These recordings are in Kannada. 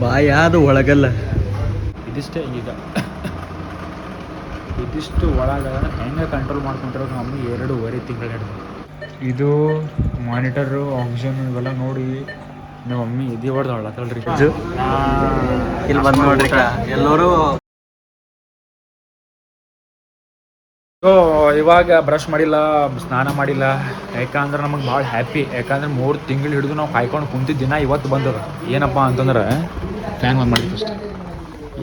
ಬಾಯಾದ ಒಳಗಲ್ಲ. ಇದಿಷ್ಟೇ ಈಗ. ಇದಿಷ್ಟು ಒಳಗ ಹೆಂಗೆ ಕಂಟ್ರೋಲ್ ಮಾಡ್ಕೊಂಡಿರೋದು ನಮ್ಮ ಮಮ್ಮಿ ಎರಡೂವರೆ ತಿಂಗಳು ಹಿಡಿದು ಇದು ಮಾನಿಟರು ಆಕ್ಸಿಜನ್ ಇವೆಲ್ಲ ನೋಡಿ ನಮ್ಮ ಮಮ್ಮಿ ಇದೇ ಹೊಡೆದು ಹೊಳತಳ್ರಿ ಇಲ್ಲಿ ಬಂದು ನೋಡ್ರಿ ಎಲ್ಲರೂ ಸೊ ಇವಾಗ ಬ್ರಷ್ ಮಾಡಿಲ್ಲ, ಸ್ನಾನ ಮಾಡಿಲ್ಲ ಯಾಕಂದ್ರೆ ನಮಗೆ ಭಾಳ ಹ್ಯಾಪಿ ಯಾಕಂದ್ರೆ ಮೂರು ತಿಂಗಳು ಹಿಡಿದು ನಾವು ಕಾಯ್ಕೊಂಡು ಕುಂತಿದ್ದ ದಿನ ಇವತ್ತು ಬಂದದ. ಏನಪ್ಪ ಅಂತಂದ್ರೆ ಫ್ಯಾನ್ ಒಂದು ಅಷ್ಟೇ ಫಸ್ಟ್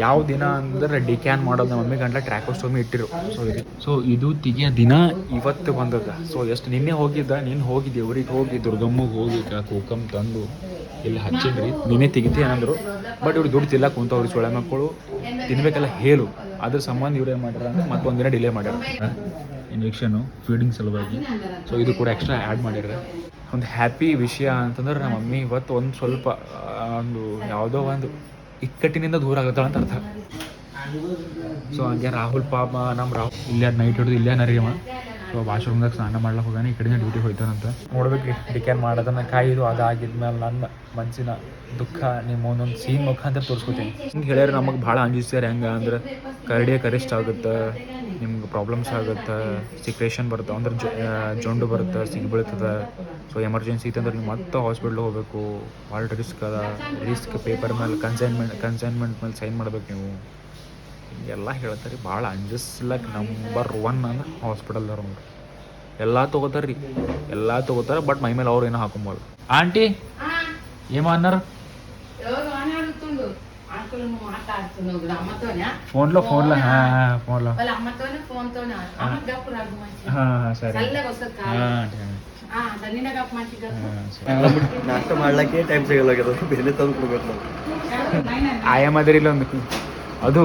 ಯಾವ ದಿನ ಅಂದ್ರೆ ಡಿಕ್ಯಾನ್ ಮಾಡೋದು ನಮ್ಮ ಮಮ್ಮಿ ಗಂಟ್ಲ ಟ್ರ್ಯಾಕೋಸ್ಟೋಮಿ ಇಟ್ಟಿರು. ಸೊ ಇದು ಸೊ ಇದು ತೆಗಿಯೋ ದಿನ ಇವತ್ತು ಬಂದದ. ಸೊ ಎಷ್ಟು ನಿನ್ನೆ ಹೋಗಿದ್ದ ನೀನು ಹೋಗಿದ್ದೆ ದೇವ್ರಿಗೆ ಹೋಗಿ ದುರ್ಗಮ್ಮಗೆ ಹೋಗಿ ಕೂಕಮ್ ತಂದು ಇಲ್ಲಿ ಹಚ್ಚಿದ್ರಿ? ನಿನ್ನೆ ತೆಗಿತಿ ಏನಂದ್ರು. ಬಟ್ ಇವ್ರು ದುಡ್ಡು ತಿಲ್ಲ ಕುಂತವ್ರಿ ಸೊಳ್ಳೆ ಮಕ್ಕಳು ತಿನ್ಬೇಕಲ್ಲ ಹೇಳು. ಅದ್ರ ಸಂಬಂಧ ಇವ್ರು ಏನು ಮಾಡ್ಯಾರ ಅಂದ್ರೆ ಮತ್ತೊಂದು ದಿನ ಡಿಲೇ ಮಾಡ್ಯಾರ. ಇಂಜೆಕ್ಷನು ಫೀಡಿಂಗ್ ಸಲುವಾಗಿ. ಸೊ ಇದು ಕೂಡ ಎಕ್ಸ್ಟ್ರಾ ಆ್ಯಡ್ ಮಾಡ್ಯಾರ ಒಂದು ಹ್ಯಾಪಿ ವಿಷಯ ಅಂತಂದ್ರೆ ನಮ್ಮ ಮಮ್ಮಿ ಇವತ್ತು ಒಂದು ಸ್ವಲ್ಪ ಒಂದು ಯಾವುದೋ ಒಂದು ಇಕ್ಕಟ್ಟಿನಿಂದ ದೂರ ಆಗುತ್ತಾಳೆ ಅಂತ ಅರ್ಥ. ಸೊ ಹಂಗೆ ರಾಹುಲ್ ಪಾಪ ನಮ್ಮ ರಾಹುಲ್ ಇಲ್ಲೇ ನೈಟ್ ಹಿಡಿದು ಇಲ್ಲೇ ನರಿಯವ ಸೊ ವಾಶ್ರೂಮ್ದಾಗ ಸ್ನಾನ ಮಾಡ್ಲಕ್ಕೆ ಹೋಗಾನೆ ಈ ಕಡೆಯಿಂದ ಡ್ಯೂಟಿ ಹೋಯ್ತಾನಂತ. ನೋಡ್ಬೇಕು ಡಿಕ್ಯಾನ್ ಮಾಡೋದನ್ನ ಕಾಯಿದು ಅದಾಗಿದ್ಮೇಲೆ ನನ್ನ ಮನಸ್ಸಿನ ದುಃಖ, ನಿಮ್ಮ ಒಂದೊಂದು ಸೀನ್ ಮುಖಾಂತರ ತೋರಿಸ್ಕೊತೀನಿ. ಹಿಂಗೆ ಹೇಳ್ಯಾರ ನಮಗೆ ಭಾಳ ಅಂಜಿಸ್ತಾರೆ ಹೆಂಗೆ ಅಂದ್ರೆ ಕರಡಿಯ ಕರಿಷ್ಠ ಆಗುತ್ತೆ? ನಿಮ್ಗೆ ಪ್ರಾಬ್ಲಮ್ಸ್ ಆಗುತ್ತೆ ಸಿಕ್ರೇಷನ್ ಬರುತ್ತೆ ಅಂದ್ರೆ ಜೊಂಡು ಬರುತ್ತೆ ಸಿಗ್ಬೀಳ್ತದೆ ಸೊ ಎಮರ್ಜೆನ್ಸಿ ಇತ್ತಂದ್ರೆ ನೀವು ಮತ್ತೆ ಹಾಸ್ಪಿಟ್ಲ್ಗೆ ಹೋಗಬೇಕು. ಭಾಳ ರಿಸ್ಕ್ ಅದ. ರಿಸ್ಕ್ ಪೇಪರ್ ಮೇಲೆ ಕನ್ಸೈನ್ಮೆಂಟ್ ಕನ್ಸೈನ್ಮೆಂಟ್ ಮೇಲೆ ಸೈನ್ ಮಾಡ್ಬೇಕು ನೀವು. ಎಲ್ಲ ಹೇಳ್ತಾರೆ ಭಾಳ ಅಂಜಿಸ್ಲಕ್ಕೆ ನಂಬರ್ ಒನ್ ಅಂದ್ರೆ ಹಾಸ್ಪಿಟಲ್ದವ್ರು ನೋಡ್ರಿ ಎಲ್ಲ ರೀ ಎಲ್ಲ ತೊಗೋತಾರೆ ಬಟ್ ಮೈ ಮೇಲೆ ಅವ್ರು ಏನೋ ಹಾಕೊಂಬಾರ್ದು ಆಂಟಿ ಏಮ ಅನ್ನಾರ అంకుల్ నువ్వు మాట్లాడుతున్నావు అమ్మతోనే ఫోన్లో ఫోన్లో హా, హా, ఫోన్లో వాళ్ళ అమ్మతోనే ఫోన్ తోనే అమ్మ గప్పు రాదు మంచి హా, హా, సరే చల్లగా వస్తుంది హా, కాదు ఆంటీ, ఆ, దండిన గప్పు మంచి హా, గప్పు సరే. ನಾಷ್ಟ ಮಾಡ್ಲಿಕ್ಕೆ ಟೈಮ್ ಸಿಗಲ್ಲ ಬೇರೆ ತಂದು ಕೊಡ್ಬೇಕು ನಾವು ಆಯಮದ್ರಿ ಒಂದು ಅದು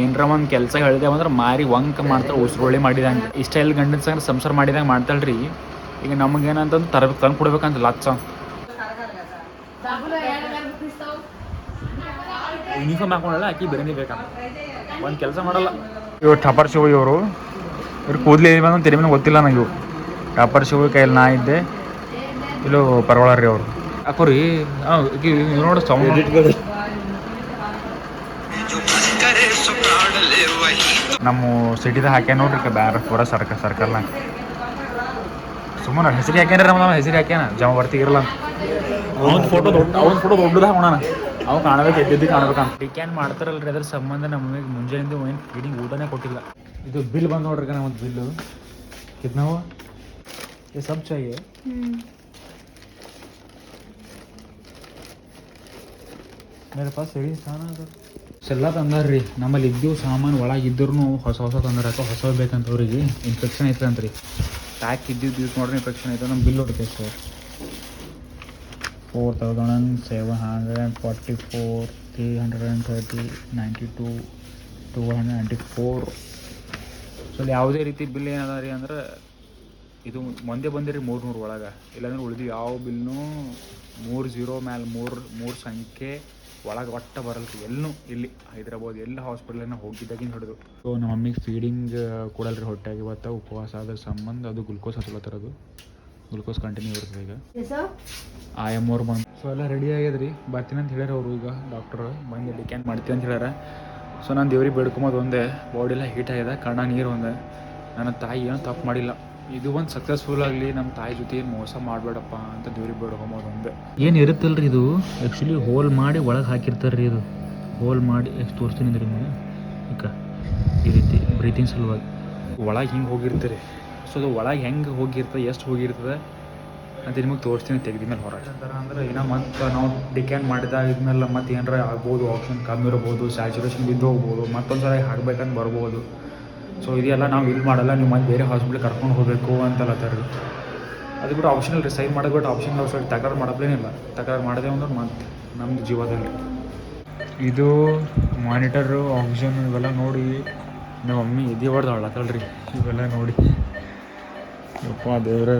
ಏನರ ಒಂದು ಕೆಲಸ ಹೇಳ್ದೇವಂದ್ರೆ ಮಾರಿ ವಂಕ ಮಾಡ್ತಾರೆ ಉಸ್ರೊಳ್ಳಿ ಮಾಡಿದಂಗೆ ಇಷ್ಟ ಎಲ್ಲಿ ಗಂಡನ ಸಂಗ ಸಂಸಾರ ಮಾಡಿದಂಗೆ ಮಾಡ್ತಾಳ್ರಿ ಈಗ ನಮಗೇನಂತಂದು ತರಬೇಕು ತಂದು ಕೊಡ್ಬೇಕಂತ ಲಚ್ಚ ಯೂನಿಫಾರ್ಮ್ ಹಾಕೊಂಡಲ್ಲ ಆಕಿ ಬಿರಿಯಾನಿ ಬೇಕಂತ. ಒಂದು ಕೆಲಸ ಮಾಡಲ್ಲ. ಇವ್ರು ಟಪರ್ ಶಿವ ಇವರು. ಇವ್ರು ಕೂದಲು ಏನು ಬಂದು ತೆರೆ ಮೇಲೆ ಗೊತ್ತಿಲ್ಲ ನನಗೆ ಇವು ಟಪರ್ ಶಿವ ಕೈಯಲ್ಲಿ ನಾ ಇದ್ದೆ. ಇಲ್ಲೂ ಪರವಾಳ ರೀ ಅವರು. ಹಾಕೋರಿ ನೋಡು ಸೌಂಡ್ ನಮ್ಮ ಸಿಟಿದಾಗ ಹಾಕ್ಯಾನ ನೋಡ್ರಿ ಬೇರೆ ಬ್ಯಾರ ಪೂರ ಸರ್ಕ ಸರ್ಕಲ್ನಾಗ. ಸುಮ್ಮನೆ ಹೆಸರು ಹಾಕ್ಯಾನ್ರಿ ನಮ್ಮ ಹೆಸರು ಹಾಕ್ಯಾನ. ಜಮ ಬರ್ತಿಗಿರಲ್ಲ ಅವ್ನ ಫೋಟೋ ದೊಡ್ಡ ಅವ್ನ ಫೋಟೋ ದೊಡ್ಡದ ಹಾಕೋಣ ಅವ್ ಕಾಣಬೇಕು ಎದ್ದಿದ್ದು ಕಾಣ್ಬೇಕಂತ ಟಿಕ್ಯಾನ್ ಮಾಡ್ತಾರಲ್ರಿ ಅದ್ರ ಸಂಬಂಧ ನಮಗೆ ಮುಂಜಾನೆಯಿಂದ ಏನು ಫೀಡಿಂಗ್ ಊಟನೇ ಕೊಟ್ಟಿಲ್ಲ ಇದು ಬಿಲ್ ಬಂದು ನೋಡ್ರಿ ನಮ್ಮ ಒಂದು ಬಿಲ್ಲು ಕಿತ್ನಾವ ये सब चाहिए मेरे पास ಸರಿ ಸ್ಥಾನ ಅದ ಎಲ್ಲ ತಂದಾರ್ರಿ ನಮ್ಮಲ್ಲಿ ಇದ್ದು ಸಾಮಾನು ಒಳಗೆ ಇದ್ರೂ ಹೊಸ ಹೊಸ ತಂದಾರ ಅಥವಾ ಹೊಸ ಬೇಕಂತ ಅವ್ರಿಗೆ ಇನ್ಫೆಕ್ಷನ್ ಐತಂತ್ರಿ ಪ್ಯಾಕ್ ಇದ್ದಿದ್ದು ಯೂಸ್ ಮಾಡಿದ್ರೆ ಇನ್ಫೆಕ್ಷನ್ ಐತೆ ನಮ್ಮ ಬಿಲ್ ಹೊಡಿತೈತೆ sir four thousand seven hundred and four three hundred and thirty ninety two two hundred ninety four so ಯಾವುದೇ ರೀತಿ ಬಿಲ್ ಏನದ ರೀ ಅಂದ್ರೆ, ಇದು ಮುಂದೆ ಬಂದಿರಿ ಮೂರು ನೂರು ಒಳಗೆ. ಇಲ್ಲಾಂದ್ರೆ ಉಳಿದು ಯಾವ ಬಿಲ್ನೂ ಮೂರು ಜೀರೋ ಮ್ಯಾಲೆ ಮೂರು ಮೂರು ಸಂಖ್ಯೆ ಒಳಗೆ ಒಟ್ಟ ಬರಲ್ಲ ರೀ. ಎಲ್ಲೂ ಇಲ್ಲಿ ಹೈದ್ರಾಬಾದ್, ಎಲ್ಲ ಹಾಸ್ಪಿಟ್ಲನ್ನ ಹೋಗಿದ್ದಾಗಿಂದ ಹೊಡೆದು. ಸೊ ನಮ್ಮ ಮಮ್ಮಿಗೆ ಫೀಡಿಂಗ್ ಕೊಡಲ್ರಿ ಹೊಟ್ಟೆಗೆ ಇವತ್ತು. ಉಪವಾಸ ಆದ ಸಂಬಂಧ ಅದು ಗ್ಲುಕೋಸ್ ಹಚ್ಲತ್ತಾರದು ಗ್ಲುಕೋಸ್ ಕಂಟಿನ್ಯೂ ಇರ್ತದೆ ಈಗ. ಆ ಎಂ ಅವ್ರು ಬಂದು ಸೊ ಎಲ್ಲ ರೆಡಿ ಆಗ್ಯದ್ರಿ? ಬರ್ತೀನಿ ಅಂತ ಹೇಳ್ಯಾರ ಅವರು ಈಗ ಡಾಕ್ಟರ್ ಬಂದು ಡಿಕ್ಯಾನ್ ಮಾಡ್ತೀನಿ ಅಂತ ಹೇಳ್ಯಾರ. ಸೊ ನಾನು ದೇವ್ರಿಗೆ ಬೇಡ್ಕೊಂಬೋದು ಒಂದೇ. ಬಾಡಿ ಎಲ್ಲ ಹೀಟ್ ಆಗಿದೆ. ಕಣ್ಣ ನೀರು ಒಂದೇ. ನನ್ನ ತಾಯಿ ಏನು ತಪ್ಪು ಮಾಡಿಲ್ಲ. ಇದು ಒಂದು ಸಕ್ಸಸ್ಫುಲ್ ಆಗಲಿ ನಮ್ಮ ತಾಯಿ ಜೊತೆ ಏನು ಮೋಸ ಮಾಡಬೇಡಪ್ಪ ಅಂತ ದೇವ್ರಿಗೆ ಬೇಡ್ಕೊಂಬೋದು ಒಂದೇ. ಏನು ಇರುತ್ತಲ್ರಿ ಇದು? ಆ್ಯಕ್ಚುಲಿ ಹೋಲ್ ಮಾಡಿ ಒಳಗೆ ಹಾಕಿರ್ತಾರೆ ರೀ ಇದು. ಹೋಲ್ ಮಾಡಿ ಎಷ್ಟು ತೋರಿಸ್ತೀನಿ ರೀ ನಿಮಗೆ? ಈಗ ಈ ರೀತಿ ಬ್ರೀತಿಂಗ್ ಸಲುವಾಗಿ. ಒಳಗೆ ಹಿಂಗೆ ಹೋಗಿರ್ತೀರಿ. ಸೊ ಅದು ಒಳಗೆ ಹೆಂಗೆ ಹೋಗಿರ್ತದೆ ಎಷ್ಟು ಹೋಗಿರ್ತದೆ ಅಂತ ನಿಮಗೆ ತೋರಿಸ್ತೀನಿ ತೆಗ್ದ ಮೇಲೆ ಹೊರಗೆ ಅಂದ್ರೆ ಏನೋ ಮತ್ತೆ ನಾವು ಡಿಕ್ಯಾನ್ ಮಾಡಿದಾಗಿದ್ಮೇಲೆ ಮತ್ತೆ ಏನಾರ ಆಗ್ಬೋದು ಆಪ್ಷನ್ ಕಮ್ಮಿ ಇರ್ಬೋದು ಸ್ಯಾಚುರೇಷನ್ ಬಿದ್ದು ಹೋಗ್ಬೋದು ಮತ್ತೊಂದು ಸಲ ಹಾಕ್ಬೇಕಂತ ಬರ್ಬೋದು. ಸೊ ಇದೆಲ್ಲ ನಾವು ಇಲ್ಲಿ ಮಾಡಲ್ಲ ನೀವು ಮತ್ತೆ ಬೇರೆ ಹಾಸ್ಪಿಟ್ಲಿಗೆ ಕರ್ಕೊಂಡು ಹೋಗಬೇಕು ಅಂತಲ್ಲ ತರ ಅದು ಬಿಟ್ಟು ಆಪ್ಷನಲ್ ರೀ ಸೈನ್ ಮಾಡೋದು ಬಿಟ್ಟು ಆಪ್ಷನ್ ನಾವು ಸೈಡ್ ತಕರಾರು ಮಾಡೋಪ್ಲೇನಿಲ್ಲ ತಕರಾರು ಮಾಡಿದೆ ಅಂದ್ರೆ ಮತ್ತೆ ನಮ್ಮದು ಜೀವದಲ್ಲಿ. ಇದು ಮಾನಿಟರು ಆಕ್ಸಿಜನ್ ಇವೆಲ್ಲ ನೋಡಿ ನಮ್ಮ ಮಮ್ಮಿ ಎದೆ ಹೊಡೆದು ರೀ ಇವೆಲ್ಲ ನೋಡಿ. ಯಪ್ಪ ದೇವ್ರೆ.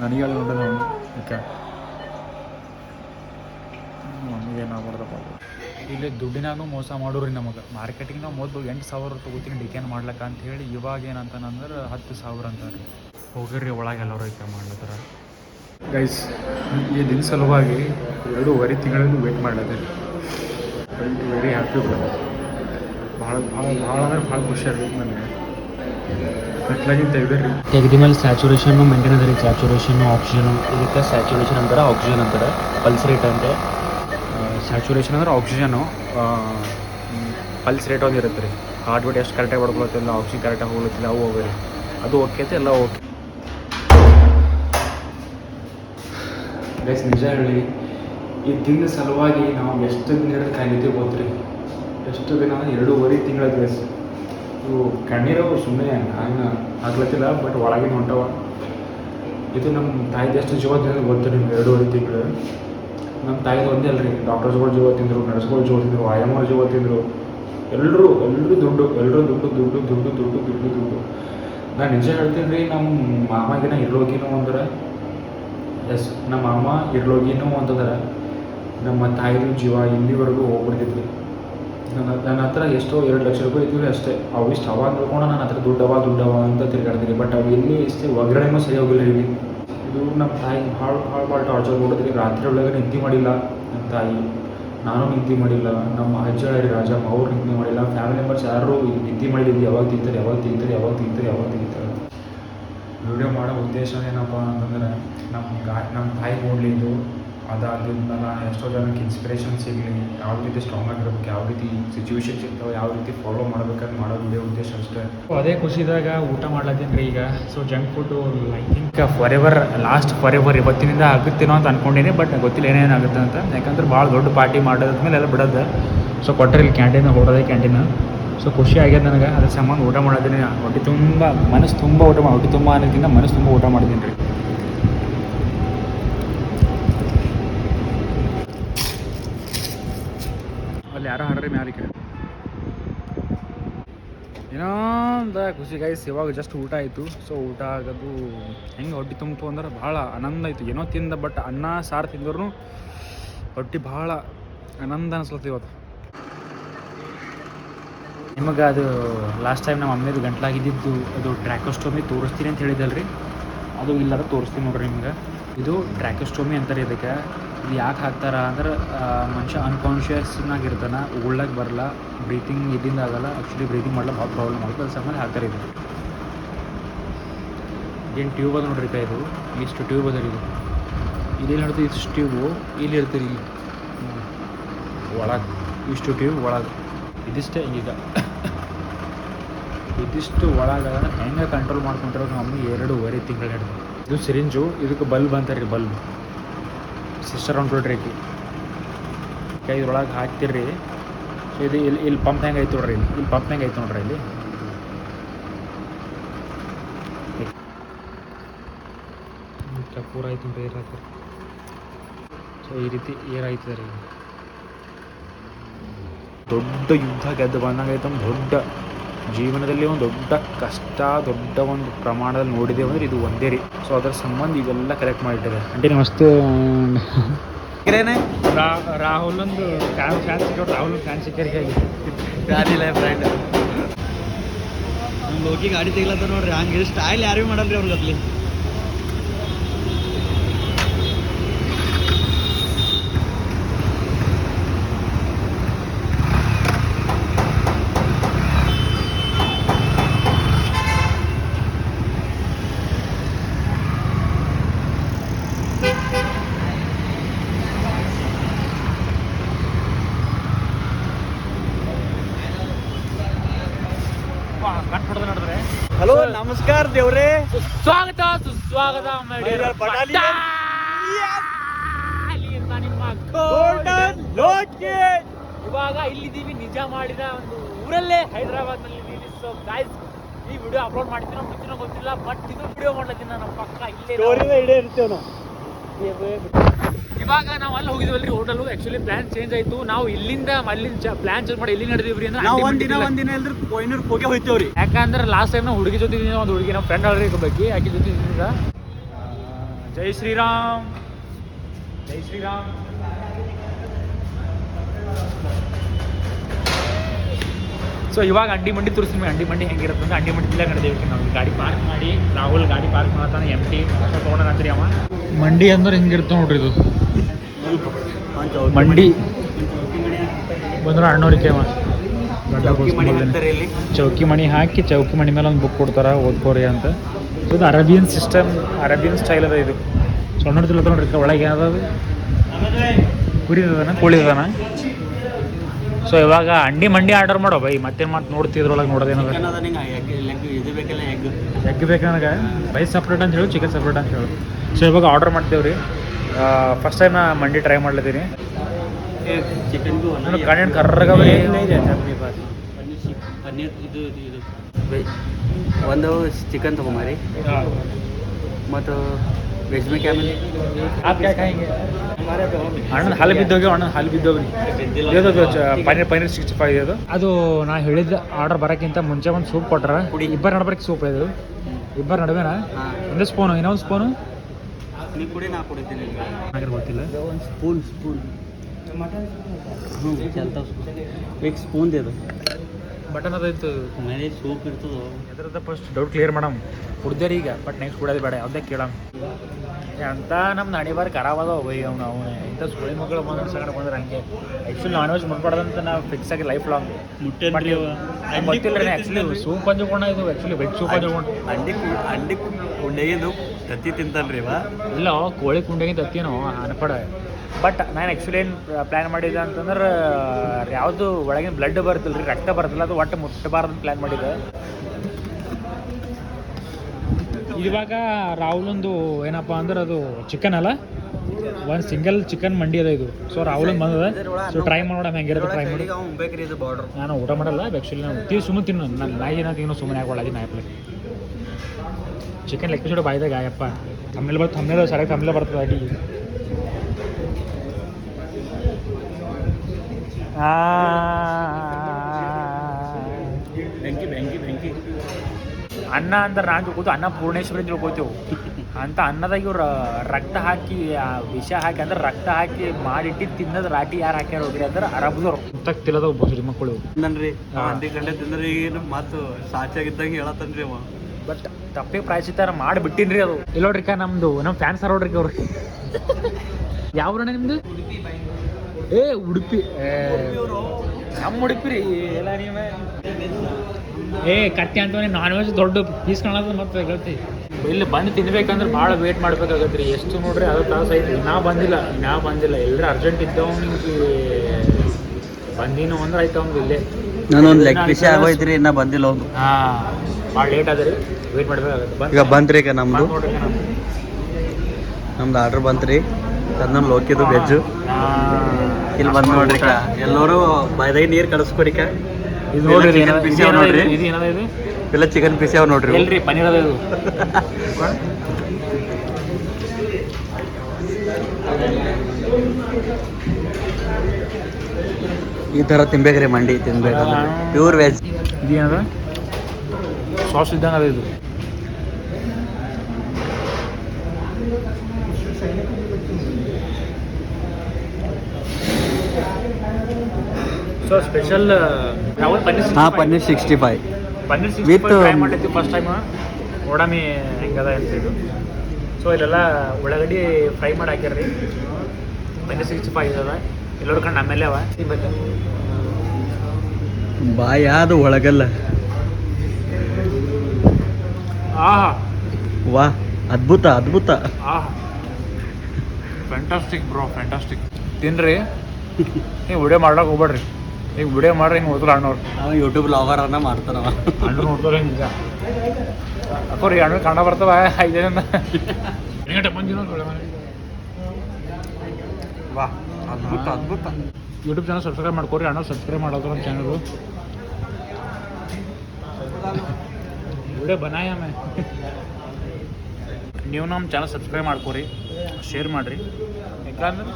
ನನಗೆ ಅಲ್ಲಿ ನಾನು. ಓಕೆ. ಯಾಕೆ ಮಮ್ಮಿಗೆ ಏನಾಗ್ಬಾರ್ದಪ್ಪ ಇಲ್ಲಿ ದುಡ್ಡಿನಾಗೂ ಮೋಸ ಮಾಡೋರಿ ನಮಗೆ. ಮಾರ್ಕೆಟಿಂಗ್ ನಾವು ಮೊದಲು ಎಂಟು ಸಾವಿರ ತೊಗೋತೀನಿ ಡಿಕೇನ್ ಮಾಡ್ಲಕ್ಕ ಅಂತ ಹೇಳಿ ಇವಾಗ ಏನಂತಾನಂದ್ರೆ ಹತ್ತು ಸಾವಿರ ಅಂತಾರೆ ಹೋಗಿರ್ರಿ ಒಳಗೆ ಎಲ್ಲರೂ ಐತೆ ಮಾಡ್ಲತ್ತಾರ. ಗೈಸ್ ಈ ದಿನ ಸಲುವಾಗಿ ಎರಡೂವರೆ ತಿಂಗಳಲ್ಲಿ ವೇಟ್ ಮಾಡಿದೆ ವೆರಿ ಹ್ಯಾಪಿ ಭಾಳ ಭಾಳ ಭಾಳ ಅಂದ್ರೆ ಭಾಳ ಖುಷಿ ನನಗೆ. ಕಟ್ಲಾಗಿಂತ ಸ್ಯಾಚುರೇಷನ್ ತೆಗೆದ ಮೇಲೆ ಸ್ಯಾಚುರೇಷನ್ನು ಮೇಂಟೈನ್ ಅದ ರೀ ಸ್ಯಾಚುರೇಷನ್ನು ಆಕ್ಸಿಜನ್ ಇದಕ್ಕೆ ಸ್ಯಾಚುರೇಷನ್ ಅಂತಾರೆ ಆಕ್ಸಿಜನ್ ಅಂತಾರೆ ಪಲ್ಸ್ ರೇಟ್ ಅಂತೆ. ಸ್ಯಾಚುರೇಷನ್ ಅಂದ್ರೆ ಆಕ್ಸಿಜನು ಪಲ್ಸ್ ರೇಟ್ ಒಂದು ಇರುತ್ತೆ ರೀ. ಹಾರ್ಟ್ ಬೀಟ್ ಎಷ್ಟು ಕರೆಕ್ಟಾಗಿ ಹೊಡ್ಕೊಳತ್ತಿಲ್ಲ ಆಕ್ಸಿಜನ್ ಕರೆಕ್ಟಾಗಿ ಹೋಗ್ಲತ್ತಿಲ್ಲ ಅವು ಹೋಗಿ ಅದು ಓಕೆ ಐತೆ, ಎಲ್ಲ ಓಕೆ ಗೈಸ್ ನಿಜ ಹೇಳಿ, ಈ ದಿನ ಸಲುವಾಗಿ ನಾವು ಎಷ್ಟು ದಿನ ಕಾಯ್ದಿದ್ದೀವಿ ಹೋದ್ರಿ ಎಷ್ಟು ದಿನ ಎರಡೂವರೆ ತಿಂಗಳ ಗೈಸ್ ಇವು ಕಣ್ಣೀರು ಸುಮ್ಮನೆ ಹಂಗೆ ಆಗ್ಲತ್ತಿಲ್ಲ ಬಟ್ ಒಳಗಿನ ಹೊಂಟವ ಇದು ನಮ್ಮ ತಾಯಿದು ಎಷ್ಟು ಜೀವ ತಿಂದ್ರೆ ಗೊತ್ತು ನಿಮ್ಗೆ, ಎರಡೂವರೆ ತಿಂಗಳು. ನಮ್ಮ ತಾಯಿದು ಒಂದೇ ಅಲ್ರಿ ಡಾಕ್ಟರ್ಸ್ಗಳು ಜೀವ ತಿಂದರು ನರ್ಸ್ಗಳು ಜೀವ ತಿಂದರು ಆಯಮ್ಮರು ಜೀವ ತಿಂದರು. ಎಲ್ಲರೂ ಎಲ್ಲರೂ ದುಡ್ಡು ಎಲ್ಲರೂ ದುಡ್ಡು ದುಡ್ಡು ದುಡ್ಡು ದುಡ್ಡು ದುಡ್ಡು ದುಡ್ಡು. ನಾನು ನಿಜ ಹೇಳ್ತೀನಿ ರೀ ನಮ್ಮ ಮಾಮಾಗಿನ ಇರ್ಲೋಗಿನೂ ಅಂದ್ರೆ ಎಸ್ ನಮ್ಮ ಮಾಮ ಇರ್ಲೋಗಿನೂ ಅಂತಂದ್ರೆ ನಮ್ಮ ತಾಯಿದು ಜೀವ ಇಲ್ಲಿವರೆಗೂ ಹೋಗ್ಬಿಡ್ತಿದ್ವಿ. ನನ್ನ ನನ್ನ ಹತ್ರ ಎಷ್ಟೋ ಎರಡು ಲಕ್ಷ ರೂಪಾಯಿ ಇದ್ದೀವಿ ಅಷ್ಟೇ. ಅವು ಇಷ್ಟು ಅವಾಗ ನೋಡ್ಕೊಂಡು ನನ್ನ ಹತ್ರ ದುಡ್ಡವ ದುಡ್ಡವ ಅಂತ ತಿರ್ಗಾಡ್ತೀನಿ ಬಟ್ ಅವು ಎಲ್ಲಿ ಇಷ್ಟೇ, ಒಗ್ಗರಣೆನೂ ಸರಿ ಹೋಗಿಲ್ಲ ಹೇಳಿ ಇದು ನಮ್ಮ ತಾಯಿ ಭಾಳ ಭಾಳ ಭಾಳ ಟಾರ್ಚರ್ ಕೊಡಿದ್ರಿ ರಾತ್ರಿ ಒಳಗೆ ನಿದ್ದೆ ಮಾಡಿಲ್ಲ ನಮ್ಮ ತಾಯಿ. ನಾನು ನಿದ್ದೆ ಮಾಡಿಲ್ಲ. ನಮ್ಮ ಅಜ್ಜ ರಾಜಮ್ಮ ಅವ್ರು ನಿದ್ದೆ ಮಾಡಿಲ್ಲ. ಫ್ಯಾಮಿಲಿ ಮೆಂಬರ್ಸ್ ಯಾರು ನಿದ್ದೆ ಮಾಡಿದ್ದು ಯಾವಾಗ ತಿಂತಾರೆ? ಯಾವಾಗ ತಿಂತಾರೆ? ಯಾವಾಗ ತಿಂತಾರೆ? ಯಾವಾಗ ತಿಂತಾರೆ? ವಿಡಿಯೋ ಮಾಡೋ ಉದ್ದೇಶ ಏನಪ್ಪ ಅಂತಂದ್ರೆ, ನಮ್ಮ ಗಾ, ನಮ್ಮ ತಾಯಿ ನೋಡಲಿ ಅದಾದ್ಮೇಲೆ ಎಷ್ಟೋ ಜನಕ್ಕೆ ಇನ್ಸ್ಪಿರೇಷನ್ ಸಿಗಲಿ, ಯಾವ ರೀತಿ ಸ್ಟ್ರಾಂಗ್ ಆಗಿರ್ಬೇಕು ಯಾವ ರೀತಿ ಸಿಚುವೇಶನ್ಸ್ ಇರ್ತಾವೆ, ಯಾವ ರೀತಿ ಫಾಲೋ ಮಾಡ್ಬೇಕಂತ ಮಾಡೋ ವಿಡಿಯೋ ಉದ್ದೇಶ ಅಷ್ಟೇ. ಅದೇ ಖುಷಿದಾಗ ಊಟ ಮಾಡ್ಲತ್ತೀನಿ ರೀ ಈಗ. So junk food I think forever last forever ಇವತ್ತಿನಿಂದ ಆಗುತ್ತೇನೋ ಅಂತ ಅನ್ಕೊಂಡಿನಿ ಬಟ್ ಗೊತ್ತಿಲ್ಲ ಏನೇನಾಗುತ್ತೆ ಅಂತ. ಯಾಕಂದ್ರೆ ಭಾಳ ದೊಡ್ಡ ಪಾರ್ಟಿ ಮಾಡೋದ್ಮೇಲೆ ಎಲ್ಲ ಬಿಡೋದು. ಸೊ ಕೊಟ್ಟರೆ ಇಲ್ಲಿ ಕ್ಯಾಂಟೀನ್ ಹೊಡೋದೇ ಕ್ಯಾಂಟೀನ್ ಸೊ ಖುಷಿ ಆಗ್ಯದ ನನಗೆ. ಅದ್ರ ಸಂಬಂಧ ಊಟ ಮಾಡಿದ್ದೀನಿ ಹೊಟ್ಟೆ ತುಂಬ, ಮನಸ್ಸು ತುಂಬ ಊಟ ಹೊಟ್ಟೆ ತುಂಬ ಅನ್ನೋದಕ್ಕಿಂತ ಮನಸ್ಸು ತುಂಬ ಊಟ ಮಾಡ್ತೀನಿ ರೀ ಯಾರೋ ಹಾಡ್ರಿ ಮ್ಯಾಲಿಕ. ಏನೋ ಖುಷಿ ಗೈಸ್ ಇವಾಗ ಜಸ್ಟ್ ಊಟ ಆಯಿತು. ಸೊ ಊಟ ಆಗೋದು ಹೆಂಗೆ ಹೊಟ್ಟೆ ತುಂಬಿತು ಅಂದ್ರೆ ಭಾಳ ಆನಂದ ಆಯಿತು. ಏನೋ ತಿಂದ ಬಟ್ ಅನ್ನ, ಸಾರು ತಿಂದ್ರು ಹೊಟ್ಟೆ ಭಾಳ ಆನಂದ ಅನಿಸ್ಲತ್ತು ಇವತ್ತು. ನಿಮಗೆ ಅದು ಲಾಸ್ಟ್ ಟೈಮ್ ನಮ್ಮ ಮಮ್ಮಿದು ಗಂಟ್ಲಾಗಿದ್ದಿದ್ದು, ಅದು ಟ್ರ್ಯಾಕೋಸ್ಟೋಮಿ ತೋರಿಸ್ತೀನಿ ಅಂತ ಹೇಳಿದಲ್ರಿ? ಅದು ಇಲ್ಲಾರ ತೋರಿಸ್ತೀನಿ ನೋಡ್ರಿ ನಿಮ್ಗೆ. ಇದು ಟ್ರ್ಯಾಕೋಸ್ಟೋಮಿ ಅಂತಾರೆ ಇದಕ್ಕೆ. ಇದು ಯಾಕೆ ಹಾಕ್ತಾರ ಅಂದ್ರೆ ಮನುಷ್ಯ ಅನ್ಕಾನ್ಷಿಯಸ್ನಾಗ ಇರ್ತಾನೆ, ಉಗುಳ್ದಾಗ ಬರಲ್ಲ ಬ್ರೀತಿಂಗ್ ಇದ್ದಿಂದ ಆಗಲ್ಲ ಆ್ಯಕ್ಚುಲಿ ಬ್ರೀತಿಂಗ್ ಮಾಡಲ್ಲ ಭಾಳ ಪ್ರಾಬ್ಲಮ್ ಆಗುತ್ತೆ ಅದು ಸಂಬಂಧ ಹಾಕ್ತಾರೆ ಇದು. ಏನು ಟ್ಯೂಬ್ ಅದ ನೋಡ್ರಿ ಕೈ ಇದು? ಇಷ್ಟು ಟ್ಯೂಬ್ ಅದ ಇದು. ಇಲ್ಲಿ ನೋಡ್ತೀವಿ ಇಷ್ಟು ಟ್ಯೂಬು ಇಲ್ಲಿ ಇರ್ತೀರಿ ಇಲ್ಲಿ. ಒಳಗೆ. ಇಷ್ಟು ಟ್ಯೂಬ್ ಒಳಗೆ. ಇದಿಷ್ಟೇ ಈಗ. ಇದಿಷ್ಟು ಒಳಗೆ ಹೆಂಗೆ ಕಂಟ್ರೋಲ್ ಮಾಡ್ಕೊಂಡಿರೋ ಮಮ್ಮಿ ಎರಡೂವರೆ ತಿಂಗಳು ಹಿಡಿದು ಇದು ಸಿರಿಂಜು, ಇದಕ್ಕೆ ಬಲ್ಬ್ ಅಂತಾರೆ ರೀ ಬಲ್ಬ್. ಸಿಸ್ಟರ್ ಒಂದು ಆಕಿ ಕೈ ಇದ್ರೊಳಗೆ ಹಾಕ್ತಿರ್ರಿ. ಸೊ ಇದು ಇಲ್ಲಿ ಇಲ್ಲಿ ಪಂಪ್ ಹೆಂಗೆ ಐತೆ ನೋಡ್ರಿ ಇಲ್ಲಿ. ಇಲ್ಲಿ ಪಂಪ್ ಹೆಂಗೆ ಐತೆ ನೋಡ್ರಿ ಇಲ್ಲಿ. ಪೂರ ಆಯ್ತು ನೋಡ್ರಿ ಏರ್ ಹಾಕಿರಿ. ಸೊ ಈ ರೀತಿ ಏರ್ ಆಯ್ತದೆ ರೀ. ದೊಡ್ಡ ಯುದ್ಧ ಗೆದ್ದು ಬಂದಂಗೆ ಒಂದು ದೊಡ್ಡ ಜೀವನದಲ್ಲಿ ಒಂದು ದೊಡ್ಡ ಕಷ್ಟ ದೊಡ್ಡ ಒಂದು ಪ್ರಮಾಣದಲ್ಲಿ ನೋಡಿದೆ ಅಂದ್ರೆ ಇದು ಒಂದೇ ರೀ. ಸೊ ಅದರ ಸಂಬಂಧ ಇವೆಲ್ಲ ಕಲೆಕ್ಟ್ ಮಾಡಿಟ್ಟಿದೆ ಅಂಟಿ ನಮಸ್ತೆ. ರಾಹುಲ್ ಒಂದು ಫ್ಯಾನ್ ರಾಹುಲ್ ಫ್ಯಾನ್ ಸಿಕ್ಕರಿಗೆ ಯಾರಿಲ್ಲ ಫ್ರೆಂಡ್ ನಮ್ಮ ಲೋಕಿ ಗಾಡಿ ತೆಗಿಲತ್ತ ನೋಡ್ರಿ. ಹಂಗೆ ಸ್ಟೈಲ್ ಯಾರು ಮಾಡಲ್ರಿ ಅವ್ರಿಗೆ ಅದ್ಲಿ ಕಟ್ ಹೊಡೆದು ನಡೆದ್ರೆ ಹಲೋ ನಮಸ್ಕಾರ ಸ್ವಾಗತ ಸುಸ್ವಾಗತ ಇವಾಗ ಇಲ್ಲಿದ್ದೀವಿ ನಿಜ ಮಾಡಿದ ಒಂದು ಊರಲ್ಲೇ ಹೈದರಾಬಾದ್ನಲ್ಲಿ ಸೊ ಗಾಯ್ಸ್ ಈ ವಿಡಿಯೋ ಅಪ್ಲೋಡ್ ಮಾಡ್ತೀನೋ ಮುಂಚಿನ ಗೊತ್ತಿಲ್ಲ ಬಟ್ ಇದು ವಿಡಿಯೋ ಮಾಡ್ಲತ್ತೀನಿ ನಾನು ಪಕ್ಕ ಇಲ್ಲೇ ಇವಾಗ ನಾವು ಅಲ್ಲಿ ಹೋಗಿದ್ವಲ್ರಿ ಹೋಟೆಲ್ ಆಕ್ಚುಲಿ ಪ್ಲಾನ್ ಚೇಂಜ್ ಆಯ್ತು. ನಾವು ಇಲ್ಲಿಂದ ಅಲ್ಲಿಂದ ಪ್ಲಾನ್ ಚೇಂಜ್ ಮಾಡಿ ಇಲ್ಲಿ ನಡೆದಿವ್ರಿ ಅಂದ್ರೆ ನಾವು ಒಂದಿನ. ಒಂದಿನ ಎಲ್ರು ಕೊಯ್ನೂರ್ ಹೋಗಿ ಹೋಯ್ತೇವ್ರಿ. ಯಾಕಂದ್ರೆ ಲಾಸ್ಟ್ ಟೈಮ್ ನಾವು ಹುಡುಗಿ ಜೊತೆ ಒಂದು ಹುಡುಗಿ ನಮ್ಮ ಫ್ರೆಂಡ್ ಅವ್ರಿ ಬಗ್ಗೆ. ಆಕೆ ಜೊತೆ ಇದ್ದಿದ್ದ ಜೈ ಶ್ರೀರಾಮ್. ಜೈ ಶ್ರೀರಾಮ್. ಸೊ ಇವಾಗ ಅಂಡಿ ಮಂಡಿ ತೋರಿಸ್ತೀನಿ ಅಂಡಿ ಮಂಡಿ ಹೆಂಗಿರುತ್ತೆ ಅಂದ್ರೆ ಅಂಡಿ ಮಂಡಿ ಇಲ್ಲ ನಡೆದೇವಿ ನಾವು ಗಾಡಿ ಪಾರ್ಕ್ ಮಾಡಿ ರಾಹುಲ್ ಗಾಡಿ ಪಾರ್ಕ್ ಮಾಡ್ತಾನೆ ಎಂ ಟಿ ತೊಗೊಂಡ್ರಿ ಅವ. ಮಂಡಿ ಅಂದ್ರೆ ಹಿಂಗಿರ್ತ ನೋಡ್ರಿ ಇದು. ಮಂಡಿ ಬಂದ್ರೆ ಅಣ್ಣವ್ರಿಕೆ ಚೌಕಿ ಮಣಿ ಹಾಕಿ ಚೌಕಿ ಮಣಿ ಮೇಲೆ ಒಂದು ಬುಕ್ ಕೊಡ್ತಾರ, ಓದ್ಕೋರಿ ಅಂತ. ಇದು ಅರೇಬಿಯನ್ ಸಿಸ್ಟಮ್ ಅರೇಬಿಯನ್ ಸ್ಟೈಲ್ ಅದ ಇದು. ಸಣ್ಣ ನೋಡ್ರಿ ಒಳಗೆ ಏನದ ಕುರಿ ಅದಾನ? ಕೋಳಿ ಅದಾನ? ಸೊ ಇವಾಗ ಅಂಡಿ ಮಂಡಿ ಆರ್ಡರ್ ಮಾಡೋ ಬೈ ಮತ್ತೆ ಮತ್ತೆ ನೋಡ್ತಿದ್ರೊಳಗೆ ಬೇಕಲ್ಲ ಎಗ್ ಎಗ್ ಬೇಕು ನನಗೆ. ರೈಸ್ ಸಪ್ರೇಟ್ ಅಂತ ಹೇಳು ಚಿಕನ್ ಸಪ್ರೇಟ್ ಅಂತ ಹೇಳು. ಸೊ ಇವಾಗ ಆರ್ಡರ್ ಮಾಡ್ತೇವೆ ರೀ. ಫಸ್ಟ್ ಟೈಮ್ ನಾ ಮಂಡಿ ಟ್ರೈ ಮಾಡ್ಲತ್ತೀನಿ. ಚಿಕನ್ ನಾನು ಕಣ್ಣು ಕರ್ರಗವ ಪನ್ನೀರ್ ಇದು ಇದು ಒಂದು ಚಿಕನ್ ತೊಗೊಂಬರಿ ಮತ್ತು ವೆಜ್ क्या खाएंगे? ಅಣ್ಣನ ಹಾಲು ಬಿದ್ದೋಗಿ ಅಣ್ಣನ ಹಾಲು ಬಿದ್ದೋಗ್ರಿ ಇದು ಪನ್ನೀರ್ ಪನ್ನೀರ್ ಸಿಕ್ಸ್ಟಿ ಫೈವ್ ಇದು ಅದು ನಾ ಹೇಳಿದ ಆರ್ಡರ್ ಬರೋಕ್ಕಿಂತ ಮುಂಚೆ ಒಂದು ಸೂಪ್ ಕೊಟ್ರ ಇಬ್ಬರು ನಡ್ಬರ್ಕ್ ಸೂಪ್ ಇದು. ಇಬ್ಬರು ನಡುವೆನ? ಒಂದು ಒಂದೇ ಸ್ಪೂನು ಇನ್ನೊಂದು ಸ್ಪೂನು ಗೊತ್ತಿಲ್ಲ. ಒಂದು ಸ್ಪೂನ್ ಸ್ಪೂನ್ ದೇದು ಬಟನ್ ಅದಾಯ್ತು ಮನೆ ಸೂಪ್ ಇರ್ತದೋ. ಎದ್ರದ ಫಸ್ಟ್ ಡೌಟ್ ಕ್ಲಿಯರ್ ಮಾಡಮ್. ಕುಡ್ದೇರಿ ಈಗ ಬಟ್ ನೆಕ್ಸ್ಟ್ ಬಿಡೋದು ಬೇಡ ಅದೇ ಕೇಳಮ್. ಅಂತ ನಮ್ಮ ನಾಡಿ ಬಾರಿ ಖರಾಬ್ ಅದಾವ ಬೈ ಅವ್ನು ಅವನು ಇಂಥ ಸುಳಿ ಮಕ್ಕಳು ಬಂದ್ರೆ ಸಂಗಡ ಬಂದ್ರೆ ಹಂಗೆ. ಆ್ಯಕ್ಚುಲಿ ನಾನ್ ವೆಜ್ ಮುಟ್ಬಾರ್ದಂತ ನಾವು ಫಿಕ್ಸ್ ಆಗಿ ಲೈಫ್ ಲಾಂಗ್. ಗೊತ್ತಿಲ್ಲ ಆ್ಯಕ್ಚುಲಿ ಸೂಪ್ ಅಂಜುಕೊಂಡ ಇದು ಆ್ಯಕ್ಚುಲಿ ವೆಜ್ ಸೂಪ್ ಅಂಜುಕೊಂಡು ಅಂಡಿ ಅಂಡಿ ಉಂಡೆಗಿಂದು ತತ್ತಿ ತಿಂತಾನ್ರಿ ಇವ? ಇಲ್ಲ ಕೋಳಿ ಕುಂಡೆಗೆ ತತ್ತಿನೋ ಅನ್ಪಡ. ಬಟ್ ನಾನು ಆ್ಯಕ್ಚುಲಿ ಏನು ಪ್ಲ್ಯಾನ್ ಮಾಡಿದ್ದೆ ಅಂತಂದ್ರೆ, ಯಾವುದು ಒಳಗಿನ ಬ್ಲಡ್ ಬರ್ತಿಲ್ಲ ರೀ ರಕ್ತ ಬರ್ತಿಲ್ಲ ಅದು ಒಟ್ಟು ಮುಟ್ಟಬಾರ್ದು ಪ್ಲ್ಯಾನ್ ಮಾಡಿದ್ದೆ. ಇವಾಗ ರಾಹುಲಂದು ಏನಪ್ಪ ಅಂದ್ರೆ ಅದು ಚಿಕನ್ ಅಲ್ಲ? ಒಂದು ಸಿಂಗಲ್ ಚಿಕನ್ ಮಂಡಿ ಅದ ಇದು. ಸೊ ರಾಹುಲ್ ಬಂದದ. ಸೊ ಟ್ರೈ ಮಾಡೋಣ ಹೆಂಗಿರೋದು ಟ್ರೈ ಮಾಡಿ. ನಾನು ಊಟ ಮಾಡಲ್ಲ ಆ್ಯಕ್ಚುಲಿ ನಾನು ತೀ ಸುಮ್ಮನೆ ತಿನ್ನು. ನಾನು ನಾಯಿ ಏನೋ ತಿನ್ನೋ ಸುಮ್ಮನೆ ಹಾಕೊಳ್ಳಿ ಪ್ಲೇಟ್ ಚಿಕನ್ ಲೆಗ್ ಪೀಸ್ ಬಾಯ್ದಾಗ ಯಪ್ಪ ತಮ್ಮೇಲೆ ಬರ್ತು ತಮ್ಮೇಲೆ ಸರಿಯಾಗಿ ತಮ್ಮೇಲೆ ಬರ್ತದೆ ಅಡಿ ಬೆಂಕಿ ಬೆಂಕಿ ಬೆಂಕಿ. ಅನ್ನ ಅಂತ ನಾನು ತಿಳ್ಕೊತೀವಿ ಅನ್ನ ಪೂರ್ಣೇಶ್ವರಿ ತಿಳ್ಕೊತೀವಿ ಅಂತ ಅನ್ನದಾಗ ಇವ್ರು ರಕ್ತ ಹಾಕಿ ಆ ವಿಷ ಹಾಕಿ ಅಂದ್ರೆ ರಕ್ತ ಹಾಕಿ ಮಾಡಿಟ್ಟು ತಿನ್ನದ ರಾಟಿ ಯಾರು ಹಾಕ್ಯಾರ ಹೋಗ್ರಿ ಅಂದ್ರೆ ಅರಬ್ದವ್ರು. ಮುತ್ತಕ್ ತಿಲದ ಬೋಸ್ರಿ ಮಕ್ಕಳು. ನನ್ರಿ ಹಾ. ಹಂದಿ ಗಂಟೆ ತಿಂದ್ರಿ ಏನು ಮಾತು ಸಾಚಾಗಿದ್ದಂಗೆ ಹೇಳತ್ತನ್ರಿ ಅವ. ಬಟ್ ತಪ್ಪಿಗೆ ಪ್ರಾಯಶ್ಚಿತ್ತಾರ ಮಾಡಿ ಬಿಟ್ಟಿನ್ರಿ ಅದು. ಇಲ್ಲ ನೋಡ್ರಿ ನಮ್ದು ನಮ್ಮ ಫ್ಯಾನ್ಸ್ ನೋಡ್ರಿ ಅವ್ರು. ಯಾವ ನಿಮ್ದು? ಏ ಉಡುಪಿ. ಏ, ನಮ್ಮ ಉಡುಪಿ ರೀ ಎಲ್ಲ ನೀವೇ? ಏ ಕತ್ತಿ ಅಂತವನೇ ನಾನ್ ವೆಜ್ ದೊಡ್ಡ ಪೀಸ್ ಕಾಣೋದು ಮತ್ತೆ ಗತಿ. ಇಲ್ಲಿ ಬಂದು ತಿನ್ಬೇಕಂದ್ರೆ ಭಾಳ ವೇಟ್ ಮಾಡ್ಬೇಕಾಗತ್ತೆ ರೀ ಎಷ್ಟು ನೋಡ್ರಿ ಅದು ತಾಸು ಐತಿ ನಾ ಬಂದಿಲ್ಲ ನಾ ಬಂದಿಲ್ಲ. ಎಲ್ಲರೂ ಅರ್ಜೆಂಟ್ ಇದ್ದವನಿಗೆ ಬಂದಿನ ಅಂದ್ರೆ ಆಯ್ತು ಇಲ್ಲಿ ಇಲ್ಲೇ. ನಾನೊಂದು ಲೆಗ್ ಪೀಸ್ ಆಗೋಯ್ತ್ರಿ ಇನ್ನ ಬಂದಿಲ್ಲ ಅವ್ನು ಹಾಂ ಭಾಳ ಲೇಟ್ ಅದ ರೀ. ವೇಟ್ ಮಾಡ್ಬೇಕಾಗತ್ತೆ. ಬಂದ್ ಈಗ ಬಂತ್ರಿ ಈಗ ನಮ್ದು. ಬಂದ್ ನೋಡ್ರಿ ನಮ್ದು. ನಮ್ದು ಆರ್ಡರ್ ಬಂತ್ರಿ. ಚಂದನ್ ಲೋಕಿದು ವೆಜ್ ಹಾ. ಇಲ್ಲಿ ಬಂದ್ ನೋಡ್ರಿ ಎಲ್ಲರೂ ಬಾಯ್ದಾಗ ನೀರ್ ಕಡಿಸ್ಕೊಡಿಕ ಇದು ನೋಡ್ರಿ ನೋಡ್ರಿ? ಏನದ ಎಲ್ಲ ಚಿಕನ್ ಪೀಸ್ ಯಾವ ನೋಡ್ರಿ ಇವು. ಎಲ್ರಿ ಪನ್ನೀರ್ ಅದ ಇದು. ಈ ತರ ತಿನ್ಬೇಕ್ರಿ ಮಂಡಿ ತಿನ್ಬೇಕಂದ್ರೆ. ಪ್ಯೂರ್ ವೆಜ್ ಇದು ಏನದ? ಸಾಸ್ ಇದ್ದಂಗೆ ಅದ ಇದು. ಸೊ ಸ್ಪೆಷಲ್ ಯಾವ ಪನ್ನೀರ್ ಹಾ paneer sixty five paneer With, six try um, ಮಾಡಿದ್ವಿ ಫಸ್ಟ್ ಟೈಮ್ ನೋಡಮಿ ಹೆಂಗದ ಅಂತ ಇದು. ಸೊ ಇಲ್ಲೆಲ್ಲ ಉಳ್ಳಾಗಡ್ಡಿ ಫ್ರೈ ಮಾಡಿ ಹಾಕ್ಯಾರ್ರಿ. ಪನ್ನೀರ್ ಸಿಕ್ಸ್ಟಿ ಫೈವ್ ಅದ ಎಲ್ಲರೂ ಕಂಡು ಆಮೇಲೆ ಅವ. ಬಾಯ್ ಅದು ಒಳಗಲ್ಲ. ಆಹಾ. ವಾ ಅದ್ಭುತ ಅದ್ಭುತ. ಆಹಾ. ಫ್ಯಾಂಟಾಸ್ಟಿಕ್ ಬ್ರೋ ಫ್ಯಾಂಟಾಸ್ಟಿಕ್ ತಿನ್ರಿ. ನೀವು ವಿಡಿಯೋ ಮಾಡ್ಲಾಕ ಹೋಗ್ಬೇಡ್ರಿ. ಈಗ ವಿಡಿಯೋ ಮಾಡ್ರಿ ಹಿಂಗೆ ಓದಿಲ್ಲ ಅಣ್ಣವ್ರು ಅವ ಯೂಟ್ಯೂಬ್ ಲಾಗರ್ ಅನ್ನ ಮಾಡ್ತಾನವ ಅಣ್ಣ ನೋಡ್ತಾರೆ ಹಿಂಗೆ. ಅಕ್ಕೋರಿ ಅಣ್ಣ ಕನ್ನಡ ಬರ್ತವ ಐದೇನ ಮಂದಿ ವಾ ಅದ್ಭುತ ಅದ್ಭುತ. ಯೂಟ್ಯೂಬ್ ಚಾನಲ್ ಸಬ್ಸ್ಕ್ರೈಬ್ ಮಾಡ್ಕೊರಿ ಅಣ್ಣ ಸಬ್ಸ್ಕ್ರೈಬ್ ಮಾಡೋದು ನಮ್ಮ ಚಾನಲು ವಿಡಿಯೋ ಬನಾಯ ನೀವು ನಮ್ಮ ಚಾನಲ್ ಸಬ್ಸ್ಕ್ರೈಬ್ ಮಾಡ್ಕೊರಿ ಶೇರ್ ಮಾಡಿರಿ. ಯಾಕಂದ್ರೆ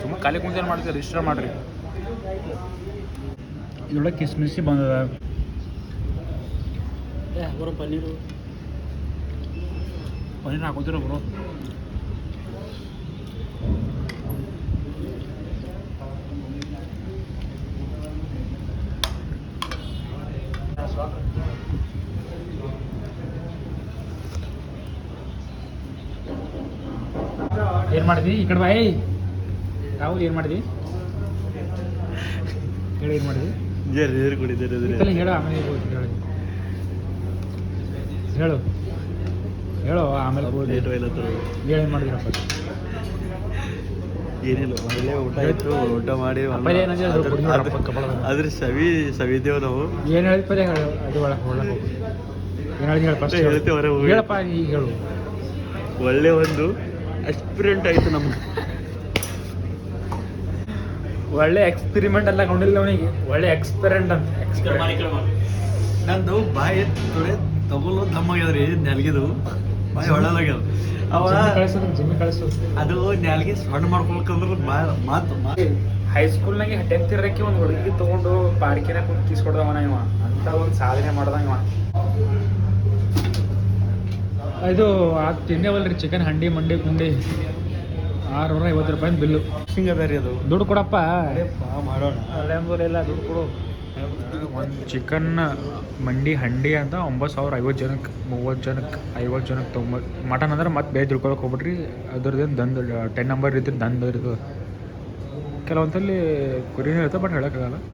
ಸುಮ್ಮನೆ ಖಾಲಿ ಕುಂತೇನು ಮಾಡ್ತೀವಿ ರಿಜಿಸ್ಟರ್ ಮಾಡಿರಿ. ಇದ್ರೊಳಗೆ ಕಿಸ್ಮಿಸಿ ಬಂದದ. ಪನ್ನೀರು. ಪನ್ನೀರ್ ಹಾಕೋತಿರ ಬ್ರೋ ಏನು ಮಾಡಿದ್ವಿ ಈ ಕಡೆ ಬಾಯಿ ರಾಹುಲ್ ಏನು ಮಾಡಿದ್ವಿ ಹೇಳಿ ಏನು ಮಾಡಿದ್ವಿ ನೀರು ಕುಡಿತಾರೆ ಇದೆಲ್ಲ ಹೇಳು ಆಮೇಲೆ ಹೇಳು. ಹೇಳು. ಆಮೇಲೆ ಏನು ಮಾಡಿದ್ರಪ್ಪ? ಏನಿಲ್ಲ ಒಳ್ಳೆ ಊಟ ಇತ್ತು ಊಟ ಮಾಡಿ ಅದ್ರ- ಸವಿ ಸವಿದೇವ್ ನಾವು. ಏನು ಹೇಳಿದ್ಪ ಹೇಳು ಅದು ಒಳಗೆ ಒಳಗೆ ಏನು ಹೇಳಿದ್ ಹೇಳು ಫಸ್ಟ್ ಹೇಳ್ತೀವಿ ಹೇಳಪ್ಪ ಈಗ ಹೇಳು. ಒಳ್ಳೆ ಒಂದು ಎಕ್ಸ್ಪೀರಿಯಂಟ್ ಆಯ್ತು ನಮ್ಗೆ. ಒಳ್ಳೆ ಎಕ್ಸ್ಪೆರಿಮೆಂಟ್ ಎಲ್ಲ ಕೊಂಡಿಲ್ಲ ಅವನಿಗೆ. ಒಳ್ಳೆ ಎಕ್ಸ್ಪೆರಿಮೆಂಟ್ ಅಂತ. ಎಕ್ಸ್ಪೆರಿಮೆಂಟ್ ನಂದು ಬಾಯಿ ತೊಳೆ ತಗೊಳ್ಳೋ ದಮ್ಮಾಗ್ಯದ್ರಿ ನೆಲ್ಗಿದು. ಬಾಯಿ ಒಳ್ಳೆದಾಗ್ಯದ ಅವ ಕಳಿಸೋದು ಜಿಮ್ಮಿ ಕಳಿಸೋದು ಅದು ನೆಲ್ಗೆ ಸಣ್ಣ ಮಾಡ್ಕೊಳಕಂದ್ರೆ ಮಾತು ಹೈಸ್ಕೂಲ್ನಾಗೆ ಟೆಂತ್ ಇರಕ್ಕೆ ಒಂದು ಹುಡುಗಿ ತಗೊಂಡು ಪಾರ್ಕಿನ ಕುಂತಿಸ್ಕೊಡ್ದವನ ಇವ. ಅಂತ ಒಂದು ಸಾಧನೆ ಮಾಡ್ದಂಗ ಇವ. ಇದು ಆ ತಿಂದೇವಲ್ರಿ ಚಿಕನ್ ಹಂಡಿ ಮಂಡಿ ಕುಂಡಿ ಆರುನೂರ ಐವತ್ತು ರೂಪಾಯಿ ಬಿಲ್ಲು. ಸಿಂಗದಾರಿ ಅದ. ರೀ ಅದು ದುಡ್ಡು ಕೊಡಪ್ಪ ಮಾಡೋಣ. ಇಲ್ಲ ದುಡ್ಡು ಕೊಡು. ಒಂದು ಚಿಕನ್ ಮಂಡಿ ಹಂಡಿ ಅಂತ ಒಂಬತ್ತು ಸಾವಿರ ಐವತ್ತು ಜನಕ್ಕೆ ಮೂವತ್ತು ಜನಕ್ಕೆ ಐವತ್ತು ಜನಕ್ಕೆ ತೊಂಬತ್ತು. ಮಟನ್ ಅಂದ್ರೆ ಮತ್ತೆ ಬೇರೆ ತಿಳ್ಕೊಳಕ್ಕೆ ಹೋಗ್ಬಿಟ್ರಿ. ಅದ್ರದ್ದೇನು ದಂದು ಟೆನ್ ನಂಬರ್ ಇದ್ರೆ ದಂದು ಇರ್ತದೆ. ಕೆಲವೊಂದಲ್ಲಿ ಕುರಿನೂ ಇರ್ತದೆ ಬಟ್ ಹೇಳೋಕ್ಕಾಗಲ್ಲ.